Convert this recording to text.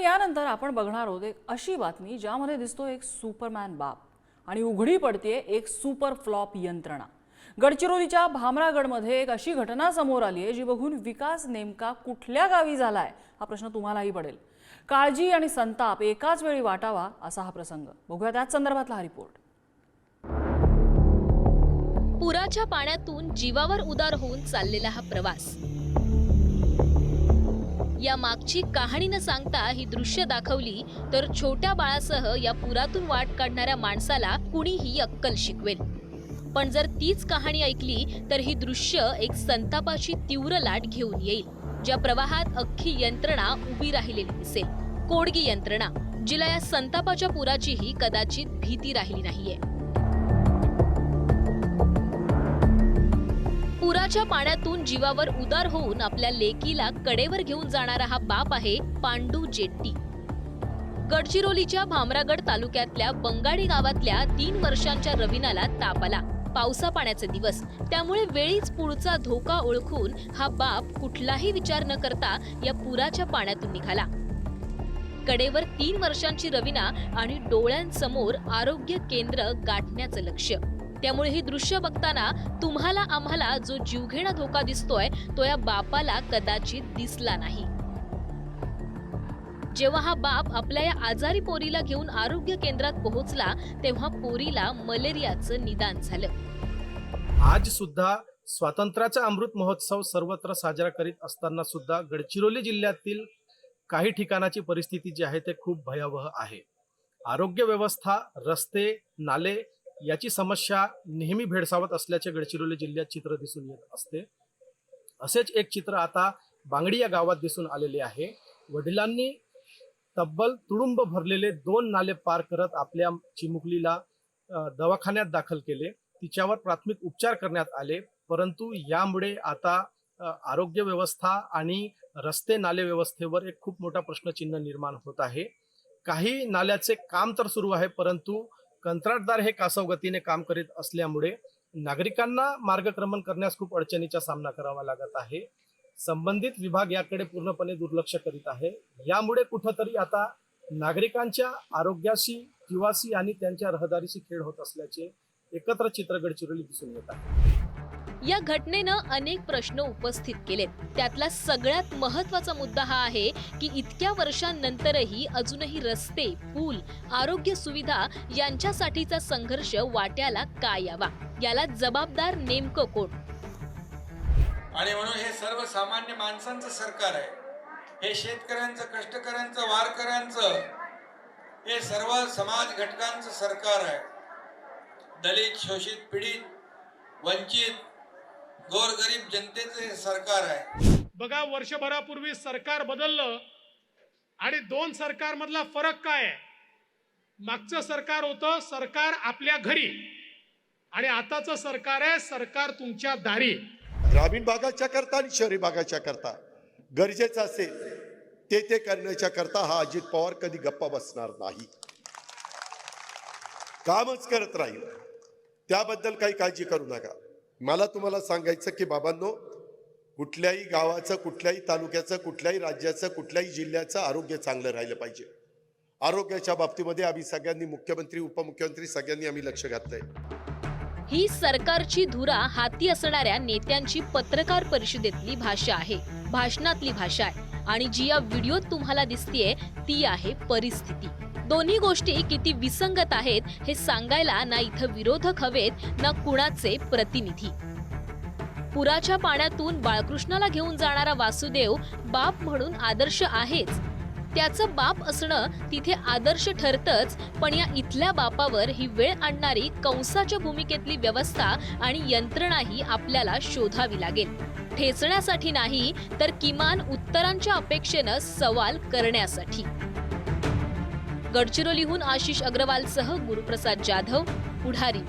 आणि यानंतर आपण बघणार आहोत एक अशी बातमी ज्यामध्ये दिसतो एक सुपरमॅन बाप. आणि उघडी पडते एक सुपर फ्लॉप यंत्रणा. गडचिरोलीच्या भामरागडमध्ये एक अशी घटना समोर आली आहे जी बघून विकास नेमका कुठल्या गावी झालाय हा प्रश्न तुम्हालाही पडेल. काळजी आणि संताप एकाच वेळी वाटावा असा हा प्रसंग. बघूया त्याच संदर्भातला हा रिपोर्ट. पुराच्या पाण्यातून जीवावर उदार होऊन चाललेला हा प्रवास. या मागची कहाणी न सांगता ही दृश्य दाखवली तर छोट्या बाळासह या पुरातून वाट काढणाऱ्या माणसाला कुणीही अक्कल शिकवेल. पण जर तीच कहाणी ऐकली तर ही दृश्य एक संतापाची तीव्र लाट घेऊन येईल ज्या प्रवाहात अख्खी यंत्रणा उभी राहिलेली दिसेल. कोडगी यंत्रणा जिला या संतापाच्या पुराचीही कदाचित भीती राहिली नाहीये. पुराच्या पाण्यातून जीवावर उदार होऊन आपल्या लेकीला कडेवर घेऊन जाणारा हा बाप आहे पांडू जेट्टी. गडचिरोलीच्या भामरागड तालुक्यातल्या बंगाडी गावातल्या तीन वर्षांच्या रवीनाला ताप आला. पावसा पाण्याचे दिवस. त्यामुळे वेळीच पुढचा धोका ओळखून हा बाप कुठलाही विचार न करता या पुराच्या पाण्यातून निघाला. कडेवर तीन वर्षांची रवीना आणि डोळ्यांसमोर आरोग्य केंद्र गाठण्याचं लक्ष त्यामुळे ही दृश्य बघताना तुम्हाला आम्हाला जो जीवघेणा धोका दिसतोय तो या बापाला कदाचित दिसला नाही. जेव्हा हा बाप आपल्या या आजारी पोरीला घेऊन आरोग्य केंद्रात पोहोचला तेव्हा पोरीला मलेरियाचं निदान झालं. आज सुद्धा स्वातंत्र्याचा अमृत महोत्सव सर्वत्र साजरा करीत असताना सुद्धा गडचिरोली जिल्ह्यातील काही ठिकाणाची परिस्थिती जी आहे ते खूप भयावह आहे. आरोग्य व्यवस्था रस्ते नाले याची समस्या नेहमी भेडसावत असल्याचे गडचिरोली जिल्ह्यात चित्र दिसून येत असते. असेच एक चित्र आता बांगडी या गावात दिसून आलेले आहे. वडिलांनी तब्बल तुडुंब भरलेले दोन नाले पार करत आपल्या चिमुकलीला दवाखान्यात दाखल केले. तिच्यावर प्राथमिक उपचार करण्यात आले परंतु यामुळे आता आरोग्य व्यवस्था आणि रस्ते नाले व्यवस्थेवर एक खूप मोठा प्रश्नचिन्ह निर्माण होत आहे. काही नाल्याचे काम तर सुरू आहे परंतु कंत्राटदार हे कासव गतीने काम करीत असल्यामुळे नागरिकांना मार्गक्रमण करण्यास खूप अडचणीचा सामना करावा लागत आहे. संबंधित विभाग याकडे पूर्णपणे दुर्लक्ष करीत आहे. यामुळे कुठंतरी आता नागरिकांच्या आरोग्याशी जीवाशी आणि त्यांच्या रहदारीशी खेळ होत असल्याचे एकत्र चित्र गडचिरोली दिसून येत आहे. या घटनेनं अनेक प्रश्न उपस्थित केलेत. त्यातला सगळ्यात महत्त्वाचा मुद्दा हा आहे की इतक्या वर्षांनंतरही अजूनही रस्ते पूल आरोग्य सुविधा यांच्यासाठीचा संघर्ष वाट्याला का यावा? याला जबाबदार नेमकं कोण? आणि म्हणून हे सर्वसामान्य माणसांचं सरकार आहे. हे शेतकऱ्यांचं कष्टकऱ्यांचं वारकऱ्यांचं हे सर्व समाज घटकांचं सरकार आहे. दलित शोषित पीडित वंचित गोरगरीब जनतेचं हे सरकार आहे. बघा वर्षभरापूर्वी सरकार बदललं आणि दोन सरकारमधला फरक काय आहे? मागचं सरकार होतं सरकार आपल्या घरी. आणि आताचं सरकार आहे सरकार तुमच्या दारी. ग्रामीण भागाच्या करता आणि शहरी भागाच्या करता. गरजेचं असेल ते ते करण्याच्या करता हा अजित पवार कधी गप्पा बसणार नाही. कामच करत राहील. त्याबद्दल काही काळजी करू नका. मला तुम्हाला सांगायचं की बाबांनो कुठल्याही गावाचं कुठल्याही तालुक्याचं कुठल्याही राज्याचं कुठल्याही जिल्ह्याचं आरोग्य चांगलं राहिलं पाहिजे. आरोग्याच्या बाबतीमध्ये आम्ही सगळ्यांनी मुख्यमंत्री उपमुख्यमंत्री सगळ्यांनी आम्ही लक्ष घातलंय. ही सरकारची धुरा हाती असणाऱ्या नेत्यांची पत्रकार परिषदेतली भाषा आहे भाषणातली भाषा आहे. आणि जी या व्हिडिओत तुम्हाला दिसतीये ती आहे परिस्थिती. दोन्ही गोष्टी किती विसंगत आहेत हे सांगायला ना इथं विरोधक हवेत ना कुणाचे प्रतिनिधी. पुराच्या पाण्यातून बाळकृष्णाला घेऊन जाणारा वासुदेव बाप म्हणून आदर्श आहेच. त्याचं बाप असणं तिथे आदर्श ठरतच पण या इथल्या बापावर ही वेळ आणणारी कंसाच्या भूमिकेतली व्यवस्था आणि यंत्रणाही आपल्याला शोधावी लागेल. ठेचण्यासाठी नाही तर किमान उत्तरांच्या अपेक्षेनं सवाल करण्यासाठी. गडचिरोलीहून आशिष अग्रवालसह गुरुप्रसाद जाधव पुढारी